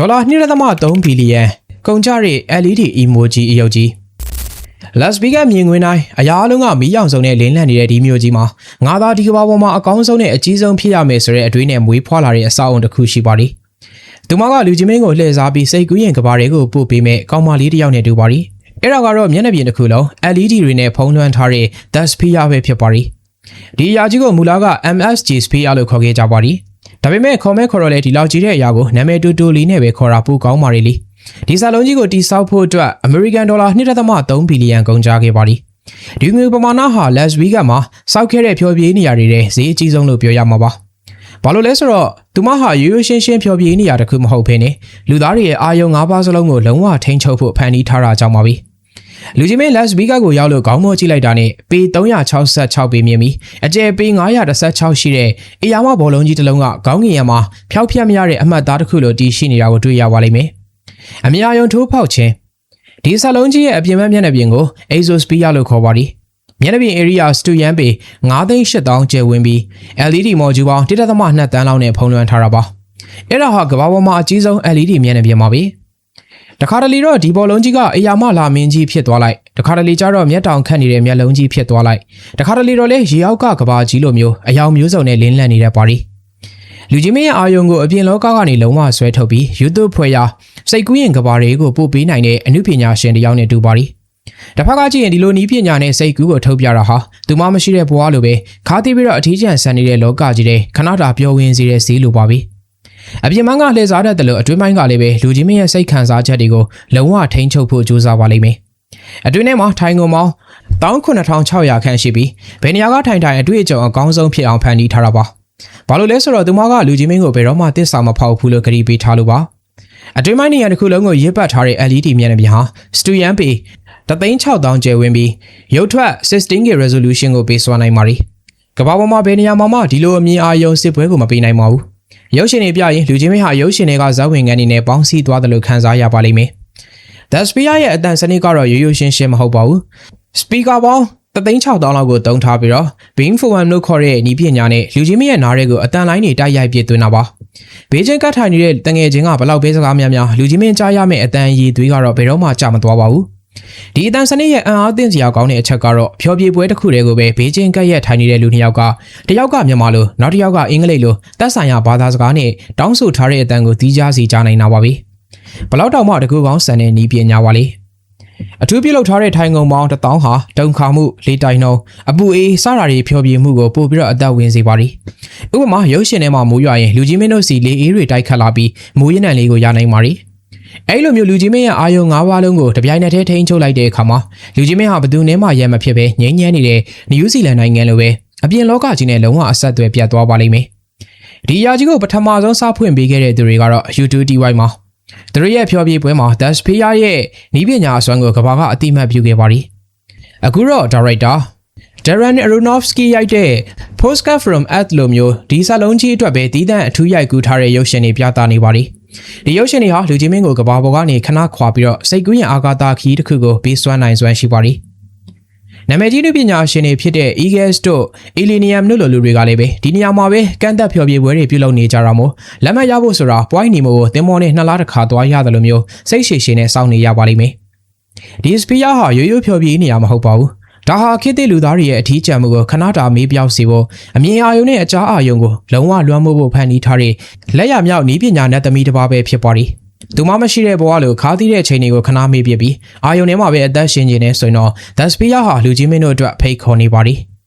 ဒေါ်လာ2.3ဘီလီယံကုန်ကျတဲ့ LED emoji အယုတ်ကြီး Las Vegas မြင်ကွင်းတိုင်းအရာအလုံးကမီးရောင်စုံနဲ့လင်းလန့်နေတဲ့ဒီမျိုးကြီးမှာငါသာဒီကမ္ဘာပေါ်မှာအကောင်းဆုံးနဲ့အကြီးဆုံးဖြစ်ရမယ်ဆိုတဲ့အတွေးနဲ့မွေးဖွားလာတဲ့အဆောက်အုံတစ်ခုရှိပါလိမ့်။သူမကလူချင်းမင်းကိုလှည့်စားပြီးစိတ်ကူးရင်ကဘာတွေကိုပို့ပေးမဲ့ကောင်းမလေးတစ်ယောက်နဲ့တူပါလိမ့်။အဲ့ဒါကတော့မျက်နှာပြင်တစ်ခုလုံး LED တွေနဲ့ဖုံးလွှမ်းထားတဲ့ The Sphere ပဲဖြစ်ပါလိမ့်။ဒီအရာကြီးကိုမူလာက MSG Sphere လို့ခေါ်ခဲ့ကြပါလိမ့်။ ဒါပေမဲ့ခေါ်မဲ့ခေါ်တော့လေဒီလောက်ကြီးတဲ့အရာကိုနာမည်တူတူလေးနဲ့ပဲခေါ်တာပိုကောင်းပါလေလေ။ဒီစာလုံးကြီးကိုတိစောက်ဖို့အတွက် American Dollar 2.3ဘီလီယံကုန်ကြခဲ့ပါလိမ့်။ဒီငွေပမာဏဟာ Las Vegas မှာစောက်ခဲ့တဲ့ဖျော်ဖြေနေရာတွေထဲဈေးအကြီးဆုံးလို့ပြောရမှာပါ။ဘာလို့လဲဆိုတော့သူမဟာရိုးရိုးရှင်းရှင်းဖျော်ဖြေနေရာတစ်ခုမဟုတ်ဘဲနဲ့လူသားတွေရဲ့အာယုံ၅ပါးစလုံးကိုလုံးဝထိန်းချုပ်ဖို့ဖန်တီးထားတာကြောင့်ပါပဲ။ လူကြီးမင်း Las Vegas ကိုရောက်လို့ခေါင်းမောကြည့်လိုက်တာနဲ့ပေ366ပေမြင်ပြီးအကျယ်ပေ916ရှိတဲ့အေယာမဘောလုံးကြီးတစ်လုံးကခေါင်းငင်ရံမှာဖျောက်ဖျက်မရတဲ့အမှတ်သားတစ်ခုလိုတည်ရှိနေတာကိုတွေ့ရပါလိမ့်မယ်။အမြာယုံထိုးဖောက်ခြင်းဒီဆလုံးကြီးရဲ့အပြင်ဘက်မျက်နှာပြင်ကို Exosphere လို့ခေါ်ပါသည်။မျက်နှာပြင် area စတူယန်ပေ9,8000ကျယ်ဝန်းပြီး LED module ပေါင်း1.2တန်းလောက်နဲ့ဖုံးလွှမ်းထားတာပါ။အဲ့ဒါဟာကမ္ဘာပေါ်မှာအကြီးဆုံး LED မျက်နှာပြင်ပါပဲ။ တခါတလေတော့ဒီဘောလုံးကြီးကအရာမလာမင်းကြီးဖြစ်သွားလိုက်တခါတလေကျတော့မျက်တောင်ခတ်နေတဲ့မျက်လုံးကြီးဖြစ်သွားလိုက်တခါတလေတော့လေရေအောက်ကကဘာကြီးလိုမျိုးအယောင်မျိုးစုံနဲ့လင်းလန့်နေတဲ့ပါရီလူကြီးမင်းရဲ့အာယုံကိုအပြင်လောကကနေလုံးဝဆွဲထုတ်ပြီး YouTube ဖွဲ့ရာစိတ်ကူးရင်ကဘာတွေကိုပို့ပေးနိုင်တဲ့အမှုပညာရှင်တယောက်နဲ့တူပါရီတစ်ဖက်ကကြည့်ရင်ဒီလိုနီးပညာနဲ့စိတ်ကူးကိုထုတ်ပြတာဟာသူမှမရှိတဲ့ဘဝလိုပဲခါးသိပြီးတော့အထီးကျန်ဆန်နေတဲ့လောကကြီးတဲ့ခဏတာပျော်ဝင်စေတဲ့ဈေးလိုပါပဲ အပြင်မန်းကလှည့်စားတတ်တယ်လို့အတွင်းပိုင်းကလည်းပဲလူကြီးမင်းရဲ့စိတ်ခံစားချက်တွေကိုလုံးဝထိန်းချုပ်ဖို့ကြိုးစားပါလိမ့်မယ်အတွင်းထဲမှာထိုင်ကုန်ပေါင်း19600ခန့်ရှိပြီးဘယ်နေရာကထိုင်ထိုင်အတွေ့အကြုံအကောင်းဆုံးဖြစ်အောင်ဖန်တီးထားတာပါဘာလို့လဲဆိုတော့သူမကလူကြီးမင်းကိုဘယ်တော့မှတစ္ဆာမဖောက်ဘူးလို့ကြည်ပေးထားလို့ပါအတွင်းပိုင်းနေရာတစ်ခုလုံးကိုရစ်ပတ်ထားတဲ့ LED မျက်နှာပြင်ဟာစတူယန်ပေ36000ကျယ်ဝန်းပြီးရုပ်ထွက် 16K resolution ကိုပေးစွမ်းနိုင်ပါ ರಿ ကမ္ဘာပေါ်မှာဘယ်နေရာမှာမှဒီလိုအမြင်အာရုံစစ်ပွဲကိုမပေးနိုင်ပါဘူး ရုပ်ရှင်တွေပြရင်လူချင်းမင်းဟာရုပ်ရှင်တွေကဇာတ်ဝင်ငန်းတွေနဲ့ပေါင်းစည်းသွားတယ်လို့ခန်းစားရပါလိမ့်မယ် The Speaker ရဲ့အတန်စနစ်ကတော့ရိုးရိုးရှင်းရှင်းမဟုတ်ပါဘူး Speaker ပေါင်း36000လောက်ကိုတုံးထားပြီးတော့ Beam Forum လို့ခေါ်တဲ့ဤပညာနဲ့လူချင်းမရဲ့နားတွေကိုအတန်လိုင်းတွေတိုက်ရိုက်ပြသွင်းတာပါဘေးချင်းကတ်ထိုင်နေတဲ့တငယ်ချင်းကဘလောက်ပဲစကားများများလူချင်းမင်းကြားရမယ့်အတန်ရည်သွေးကတော့ဘယ်တော့မှကြာမသွားပါဘူး ဒီအတန်စနစ်ရဲ့အံအားသင့်စရာကောင်းတဲ့အချက်ကတော့ဖြောပြေပွဲတစ်ခုတည်းကိုပဲဘေးချင်းကတ်ရက်ထိုင်နေတဲ့လူနှစ်ယောက်ကတယောက်ကမြန်မာလိုနောက်တစ်ယောက်ကအင်္ဂလိပ်လိုသက်ဆိုင်ရာဘာသာစကားနဲ့တောင်းဆိုထားတဲ့အတန်ကိုတီးခြားစီကြားနိုင်တာပါပဲဘလောက်တောင်မှတကူကောင်းဆန်တဲ့နီးပညာပါလေအထူးပြုလုပ်ထားတဲ့ထိုင်ကုန်ပေါင်း1000ဟာဒုံခါမှုလေးတိုင်နှုံအပူအေးစတာတွေဖျော်ပြမှုကိုပို့ပြီးတော့အသက်ဝင်စေပါသည်ဥပမာရုပ်ရှင်ထဲမှာမိုးရွာရင်လူကြီးမင်းတို့စီလေအေးတွေတိုက်ခတ်လာပြီးမိုးရင်နံလေးကိုရနိုင်ပါသည် အဲ့လိုမျိုးလူကြီးမင်းရဲ့အာယုံ၅ပါးလုံးကိုတပြိုင်နက်တည်းထိန်းချုပ်လိုက်တဲ့အခါမှာလူကြီးမင်းဟာဘယ်သူနဲ့မှရဲမဖြစ်ပဲငြိမ်းချမ်းနေတဲ့နယူးဇီလန်နိုင်ငံလိုပဲအပြင်လောကကြီးနဲ့လုံးဝအဆက်အသွယ်ပြတ်သွားပါလိမ့်မယ်ဒီအရာကြီးကိုပထမဆုံးစဖွင့်ပေးခဲ့တဲ့သူတွေကတော့ U2DY မှာသူတို့ရဲ့ဖျော်ဖြေပွဲမှာ The Sphere ရဲ့နီးပညာအစွမ်းကိုကဘာကအတိမတ်ပြုခဲ့ပါသည်အခုတော့ Director Darren Aronofsky ရိုက်တဲ့ Postcard from Earth လိုမျိုးဒီစာလုံးကြီးအတွက်ပဲတည်တံ့အထူးရိုက်ကူးထားတဲ့ရုပ်ရှင်တွေပြသနေပါသည် ဒီရုပ်ရှင်တွေဟာလူကြီးမင်းကိုကဘာပေါ်ကနေခဏခွာပြီးတော့စိတ်ကူးရင်အာဃာတခီးတစ်ခုကိုပေးစွမ်းနိုင်စွမ်းရှိပါသည်နာမည်ကြီးလူပညာရှင်တွေဖြစ်တဲ့ Eagles တို့ Elenium တို့လိုလူတွေကလည်းပဲဒီနေရာမှာပဲကန့်သက်ဖျော်ဖြေပွဲတွေပြုလုပ်နေကြတာမို့လက်မှတ်ရဖို့ဆိုတာ point နေမို့ကိုသင်္ဘောနဲ့နှစ်လားတစ်ခါသွားရတယ်လို့မျိုးစိတ်ရှည်ရှည်နဲ့စောင့်နေရပါလိမ့်မယ်။ဒီ spear ဟာရိုးရိုးဖျော်ဖြေနေရမှာမဟုတ်ပါဘူး။ ဒါဟာခေတ်သစ်လူသားတွေရဲ့အထီးကျန်မှုကိုခဏတာမေးပြောက်စေဖို့အမြင်အာရုံနဲ့အကြားအာရုံကိုလုံးဝလွှမ်းမိုးဖို့ဖန်တီးထားတဲ့လက်ရမြောက်နီးပညာနဲ့သမီးတစ်ပါးပဲဖြစ်ပါသည်။သူမမရှိတဲ့ဘဝလိုခါးသီးတဲ့ချိန်တွေကိုခဏမေးပြပြီးအာယုန်ထဲမှာပဲအသက်ရှင်နေနေဆိုရင်တော့ The Spear ဟာလူကြီးမင်းတို့အတွက်ဖိတ်ခေါ်နေပါသည်။